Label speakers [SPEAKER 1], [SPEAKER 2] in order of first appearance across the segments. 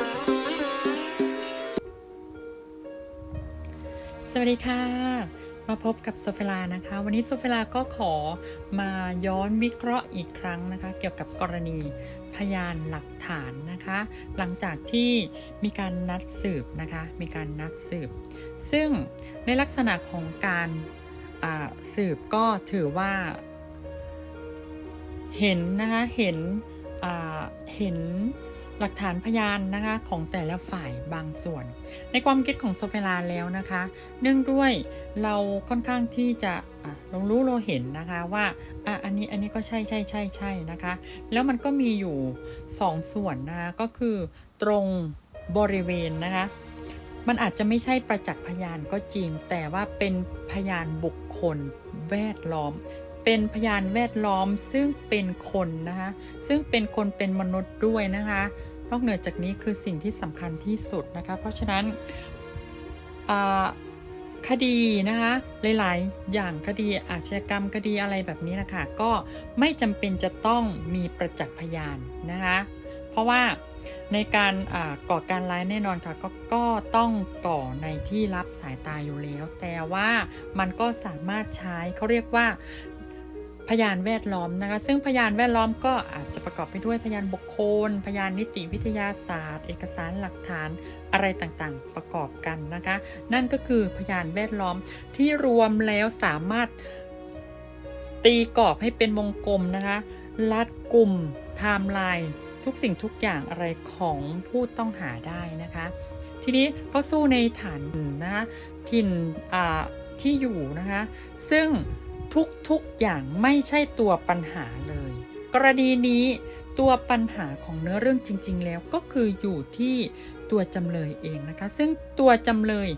[SPEAKER 1] สวัสดีค่ะ มาพบกับโซเฟลานะคะ วันนี้โซเฟลาก็ขอมาย้อนวิเคราะห์อีกครั้งนะคะ เกี่ยวกับกรณีพยานหลักฐานนะคะ หลังจากที่มีการนัดสืบนะคะ มีการนัดสืบ ซึ่งในลักษณะของการสืบก็ถือว่า เห็นนะคะ เห็นเห็น หลักฐานพยานนะคะของแต่ละฝ่ายบางส่วน ในความคิดของโซเฟลาแล้วนะคะ เนื่องด้วยเราค่อนข้างที่จะอะเรารู้เราเห็นนะคะว่าอะอันนี้อันนี้ก็ใช่ใช่ใช่ใช่นะคะ แล้วมันก็มีอยู่สองส่วนนะคะก็คือตรงบริเวณนะคะมันอาจจะไม่ใช่ประจักษ์พยานก็จริง แต่ว่าเป็นพยานบุคคลแวดล้อม เป็นพยานแวดล้อมซึ่งเป็นคนนะคะซึ่งเป็นคนเป็นมนุษย์ด้วยนะคะ นอกเหนือจากนี้คือสิ่งที่สำคัญที่สุดนะคะ เพราะฉะนั้นคดีนะคะหลายๆ อย่างคดีอาชญากรรมคดีอะไรแบบนี้นะคะก็ไม่จำเป็นจะต้องมีประจักษ์พยานนะคะเพราะว่าในการก่อการร้ายแน่นอนค่ะก็ก็ต้องก่อในที่รับสายตาอยู่แล้ว แต่ว่ามันก็สามารถใช้เขาเรียกว่า พยานแวดล้อมนะคะ ซึ่งพยานแวดล้อมก็อาจจะประกอบไปด้วยพยานบุคคล พยานนิติวิทยาศาสตร์ เอกสารหลักฐานอะไรต่างๆ ประกอบกันนะคะ นั่นก็คือพยานแวดล้อมที่รวมแล้วสามารถตีกรอบให้เป็นวงกลมนะคะ ลัดกลุ่มไทม์ไลน์ทุกสิ่งทุกอย่างอะไรของผู้ต้องหาได้นะคะ ทีนี้ก็สู้ในฐานนะคะถิ่นที่อยู่นะคะ ซึ่ง ทุกๆอย่างไม่ใช่ตัวปัญหาเลย กรณีนี้ตัวปัญหาของเนื้อเรื่องจริง ๆ แล้วก็คืออยู่ที่ตัวจำเลยเองนะคะ ซึ่งตัวจำเลย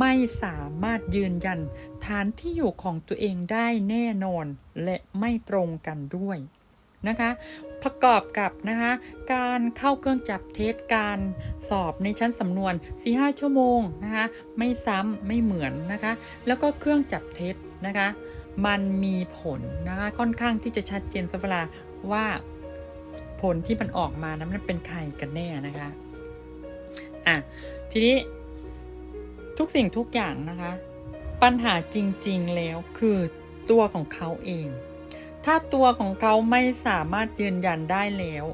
[SPEAKER 1] ไม่สามารถยืนยัน ฐานที่อยู่ของตัวเองได้แน่นอนและไม่ตรงกันด้วยนะคะประกอบกับนะคะการเข้าเครื่องจับเท็จการสอบในชั้นสำนวน 4-5 ชั่วโมงนะคะไม่ซ้ำไม่เหมือนนะคะแล้วก็เครื่องจับเท็จนะคะ มันมีผลนะคะค่อนข้างที่จะชัดเจนสักเวลาว่าผลที่มันออกมานั้นมันเป็นใครกันแน่นะคะอะทีนี้ทุกสิ่งทุกอย่างนะคะ ปัญหาจริงๆแล้วคือตัวของเขาเอง ถ้าตัวของเขาไม่สามารถยืนยันได้แล้ว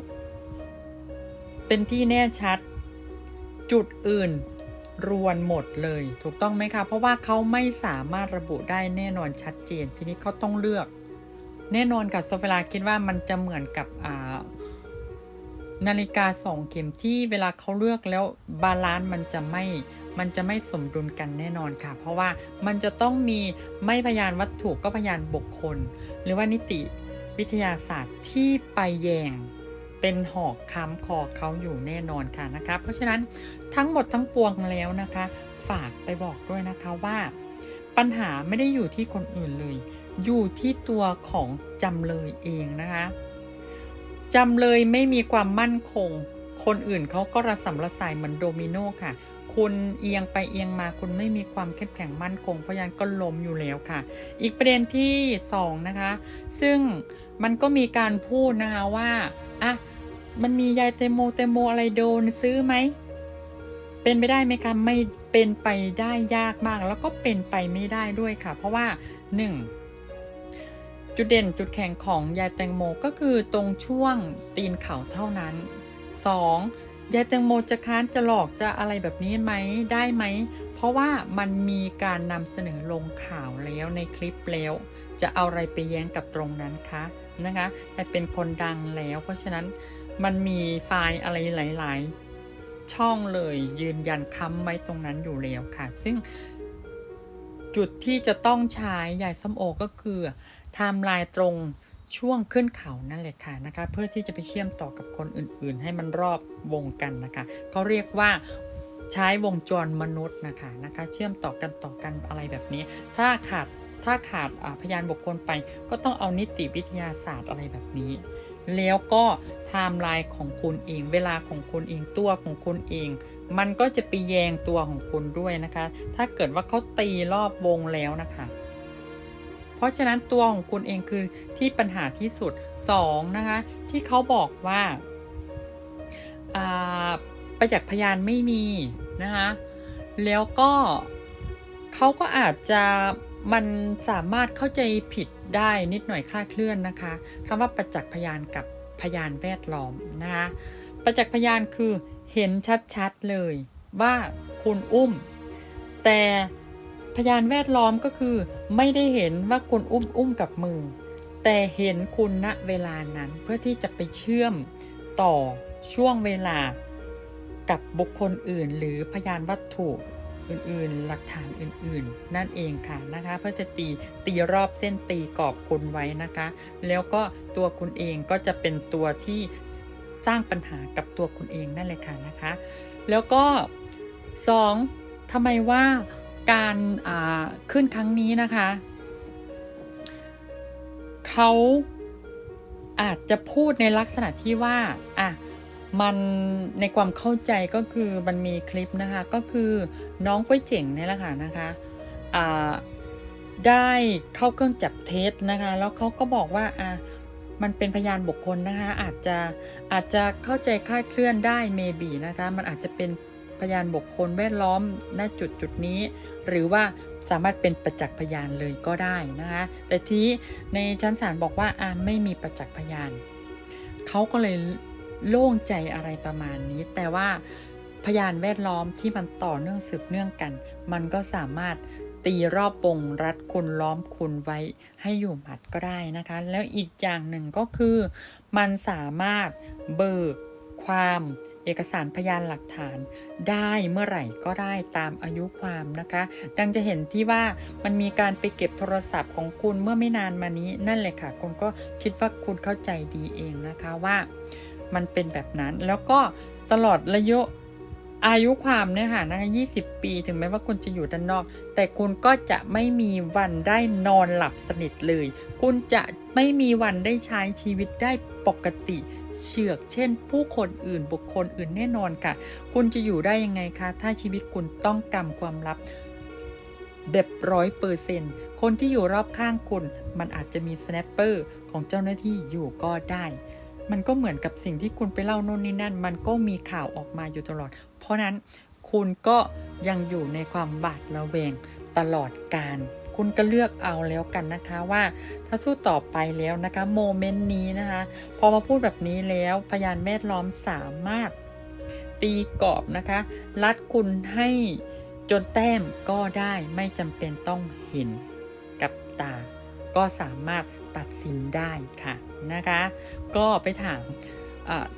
[SPEAKER 1] เป็นที่แน่ชัด จุดอื่น รวนหมดเลย ถูกต้องไหมคะ เพราะว่าเขาไม่สามารถระบุได้แน่นอนชัดเจน ทีนี้เขาต้องเลือก แน่นอนกับโซเฟลาคิดว่ามันจะเหมือนกับนาฬิกาสองเข็มที่เวลาเขาเลือกแล้วบาลานซ์มันจะไม่มันจะไม่สมดุลกันแน่นอนค่ะ เพราะว่ามันจะต้องมีไม่พยานวัตถุก็พยานบุคคล หรือว่านิติวิทยาศาสตร์ที่ไปแยง เป็นหอกค้ำคอเขาอยู่แน่นอนค่ะนะคะ เพราะฉะนั้นทั้งหมดทั้งปวงแล้วนะคะ ฝากไปบอกด้วยนะคะว่า ปัญหาไม่ได้อยู่ที่คนอื่นเลย อยู่ที่ตัวของจำเลยเองนะคะจำเลยไม่มีความมั่นคง คนอื่นเขาก็ระสำระสายเหมือนโดมิโนค่ะ คุณเอียงไปเอียงมาคุณไม่มีความเข้มแข็งมั่นคง เพราะฉะนั้นก็ล้มอยู่แล้วค่ะ อีกประเด็นที่สองนะคะ ซึ่งมันก็มีการพูดนะคะว่าอะ มันมียายเตโมเตโมอะไรโดนซื้อไหม เป็นไปได้ไหมคะไม่เป็นไปได้ยากมาก แล้วก็เป็นไปไม่ได้ด้วยค่ะ เพราะว่า 1. จุดเด่นจุดแข็งของยายแตงโมก็คือตรงช่วงตีนเขาเท่านั้น 2. ยายแตงโมจะค้านจะหลอกจะอะไรแบบนี้ไหมได้ไหม เพราะว่ามันมีการนำเสนอลงข่าวแล้วในคลิปแล้ว จะเอาอะไรไปแย้งกับตรงนั้นคะนะคะแต่เป็นคนดังแล้ว เพราะฉะนั้น มันมีไฟล์อะไรหลาย ๆ ช่องเลยยืนยันค้ำไว้ตรงนั้นอยู่แล้วค่ะ ซึ่งจุดที่จะต้องใช้ใหญ่ส้มโอก็คือไทม์ไลน์ตรงช่วงขึ้นเขานั่นแหละค่ะนะคะ เพื่อที่จะไปเชื่อมต่อกับคนอื่น ๆ ให้มันรอบวงกันนะคะเขาเรียกว่าใช้วงจรมนุษย์นะคะนะคะ เชื่อมต่อกันต่อกันอะไรแบบนี้ ถ้าขาดถ้าขาดพยานบุคคลไป ก็ต้องเอานิติวิทยาศาสตร์อะไรแบบนี้ แล้วก็ไทม์ไลน์ของคุณเอง เวลาของคุณเองตัวของคุณเอง มันก็จะไปแยงตัวของคุณด้วยนะคะ ถ้าเกิดว่าเขาตีรอบวงแล้วนะคะเพราะฉะนั้นตัวของคุณเองคือที่ปัญหาที่สุด 2 นะคะ ที่เขาบอกว่าอ่าประจักษ์พยานไม่มีนะคะแล้วก็เขาก็อาจจะ มันสามารถเข้าใจผิดได้นิดหน่อยคลาดเคลื่อนนะคะคำว่าประจักษ์พยานกับพยานแวดล้อมนะคะประจักษ์พยานคือเห็นชัดๆเลยว่าคุณอุ้ม แต่พยานแวดล้อมก็คือไม่ได้เห็นว่าคุณอุ้มอุ้มกับมือ แต่เห็นคุณณเวลานั้นเพื่อที่จะไปเชื่อมต่อช่วงเวลากับบุคคลอื่นหรือพยานวัตถุ อื่นๆ หลักฐานอื่นๆ นั่นเองค่ะนะคะเพื่อจะตีตีรอบเส้นตีกรอบคุณไว้นะคะ แล้วก็ตัวคุณเองก็จะเป็นตัวที่สร้างปัญหากับตัวคุณเองนั่นเลยค่ะนะคะ แล้วก็สองทำไมว่าการขึ้นครั้งนี้นะคะ เขาอาจจะพูดในลักษณะที่ว่าอะ มันในความเข้าใจก็คือมันมีคลิปนะคะก็คือน้องก้วยเจ๋งเนี่ยแหละค่ะนะคะได้เข้าเครื่องจับเท็จนะคะ แล้วเขาก็บอกว่าอะมันเป็นพยานบุคคลนะคะ อาจจะอาจจะเข้าใจคลาดเคลื่อนได้ maybe นะคะ มันอาจจะเป็นพยานบุคคลแวดล้อมณจุดจุดนี้ หรือว่าสามารถเป็นประจักษ์พยานเลยก็ได้นะคะ แต่ทีในชั้นศาลบอกว่าอ่าไม่มีประจักษ์พยานเขาก็เลย โล่งใจอะไรประมาณนี้ แต่ว่าพยานแวดล้อมที่มันต่อเนื่องสืบเนื่องกัน มันก็สามารถตีรอบวงรัดคุณล้อมคุณไว้ให้อยู่หมัดก็ได้นะคะ แล้วอีกอย่างหนึ่งก็คือ มันสามารถเบิกความเอกสารพยานหลักฐานได้เมื่อไหร่ก็ได้ตามอายุความนะคะ ดังจะเห็นที่ว่ามันมีการไปเก็บโทรศัพท์ของคุณเมื่อไม่นานมานี้นั่นเลยค่ะ คุณก็คิดว่าคุณเข้าใจดีเองนะคะว่า มันเป็นแบบนั้น แล้วก็ตลอดระยะอายุความเนี่ยค่ะนะคะ20ปีถึงแม้ว่าคุณจะอยู่ด้านนอก แต่คุณก็จะไม่มีวันได้นอนหลับสนิทเลย คุณจะไม่มีวันได้ใช้ชีวิตได้ปกติเฉือก เช่น ผู้คนอื่นบุคคลอื่นแน่นอนค่ะ คุณจะอยู่ได้ยังไงคะ ถ้าชีวิตคุณต้องกำความลับแบบร้อยเปอร์เซ็นต์คนที่อยู่รอบข้างคุณ มันอาจจะมีสแนปเปอร์ของเจ้าหน้าที่อยู่ก็ได้ มันก็เหมือนกับสิ่งที่คุณไปเล่าโน่นนี่นั่น มันก็มีข่าวออกมาอยู่ตลอด เพราะนั้นคุณก็ยังอยู่ในความบาดระแวงตลอดการ คุณก็เลือกเอาแล้วกันนะคะว่าถ้าสู้ต่อไปแล้วนะคะโมเมนต์นี้นะคะ พอมาพูดแบบนี้แล้วพยานแวดล้อมสามารถตีกรอบนะคะ รัดคุณให้จนแต้มก็ได้ไม่จำเป็นต้องเห็นกับตา ก็สามารถตัดสินได้ค่ะนะคะ ก็ไปถาม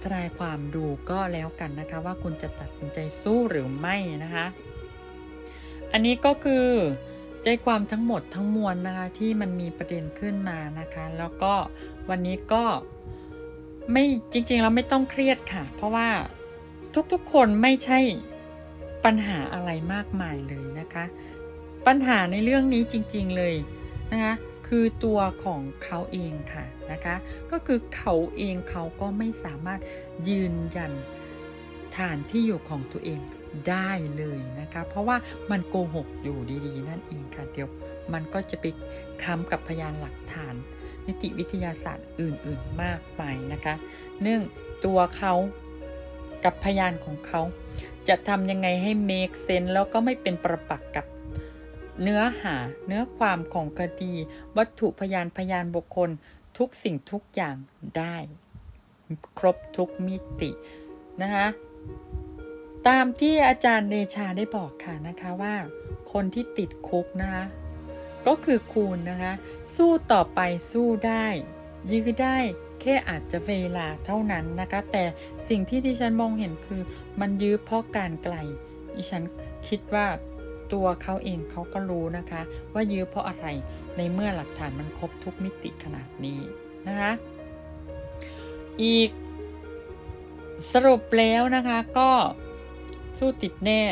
[SPEAKER 1] ทนายความดูก็แล้วกันนะคะ ว่าคุณจะตัดสินใจสู้หรือไม่นะคะ อันนี้ก็คือใจความทั้งหมดทั้งมวลนะคะที่มันมีประเด็นขึ้นมานะคะ แล้วก็วันนี้ก็ไม่จริงๆเราไม่ต้องเครียดค่ะ เพราะว่าทุกๆคนไม่ใช่ปัญหาอะไรมากมายเลยนะคะ ปัญหาในเรื่องนี้จริงๆเลยนะคะ คือตัวของเขาเองค่ะนะคะก็คือเขาเองเขาก็ไม่สามารถยืนยันฐานที่อยู่ของตัวเองได้เลยนะคะ เพราะว่ามันโกหกอยู่ดีๆ นั่นเองค่ะเดี๋ยวมันก็จะไปค้ำกับพยานหลักฐาน นิติวิทยาศาสตร์อื่นๆมากไปนะคะเนื่องตัวเขากับพยานของเขา จะทำยังไงให้เมคเซนแล้วก็ไม่เป็นประปักษ์กับ เนื้อหาเนื้อความของคดี วัตถุพยานพยานบุคคล ทุกสิ่งทุกอย่างได้ ครบทุกมิตินะคะตามที่อาจารย์เดชาได้บอกค่ะนะคะว่าคนที่ติดคุกนะคะก็คือคุณนะคะ สู้ต่อไปสู้ได้ ยื้อได้แค่อาจจะเวลาเท่านั้นนะคะ แต่สิ่งที่ดิฉันมองเห็นคือมันยื้อเพราะการไกลดิฉันคิดว่า ตัวเขาเองเขาก็รู้นะคะ ว่ายื้อเพราะอะไรในเมื่อหลักฐานมันครบทุกมิติขนาดนี้นะคะ อีกสรุปแล้วนะคะก็สู้ติดแน่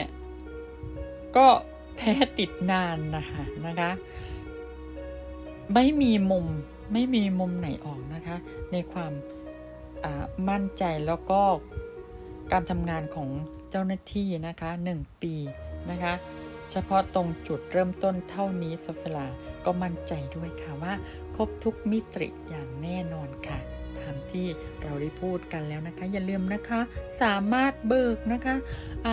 [SPEAKER 1] ก็แพ้ติดนานนะคะนะคะ ไม่มีมุมไม่มีมุมไหนออกนะคะ ในความมั่นใจแล้วก็การทำงานของเจ้าหน้าที่นะคะหนึ่งปีนะคะ เฉพาะตรงจุดเริ่มต้นเท่านี้โซฟลาก็มั่นใจด้วยค่ะว่า ครบทุกมิติอย่างแน่นอนค่ะตามที่เราได้พูดกันแล้วนะคะ อย่าลืมนะคะ สามารถเบิกนะคะ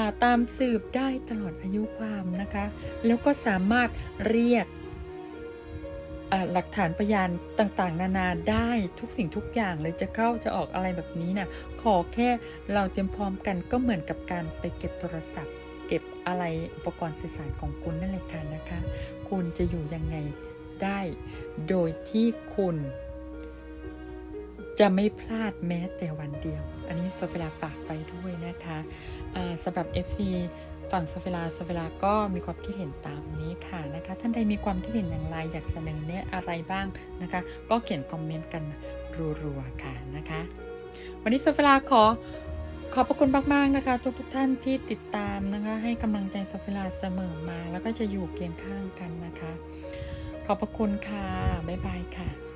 [SPEAKER 1] าตามสืบได้ตลอดอายุความนะคะ แล้วก็สามารถเรียกหลักฐานพยานต่างๆ นานาได้ทุกสิ่งทุกอย่างเลยจะเข้าจะออกอะไรแบบนี้นะ่ะขอแค่เราเตรียมพร้อมกันก็เหมือนกับการไปเก็บโทรศัพท์ เก็บอะไรอุปกรณ์สื่อสารของคุณนั่นแหละค่ะนะคะ คุณจะอยู่ยังไงได้ โดยที่คุณ จะไม่พลาดแม้แต่วันเดียว อันนี้โซเฟลาฝากไปด้วยนะคะสำหรับ FC ฝั่งโซเฟลาโซเฟลาก็มีความคิดเห็นตามนี้ค่ะนะคะ ท่านใดมีความคิดเห็นอย่างไรอยากเสนอแนะอะไรบ้างนะคะ ก็เขียนคอมเมนต์กันรัวๆค่ะนะคะ วันนี้โซเฟลาขอ อบพระคุณมากๆนะคะ ทุกทุกๆท่านที่ติดตามนะคะ ให้กำลังใจโซเฟลาเสมอมา แล้วก็จะอยู่เคียงข้างกันนะคะ ขอบพระคุณค่ะ บ๊ายบายค่ะ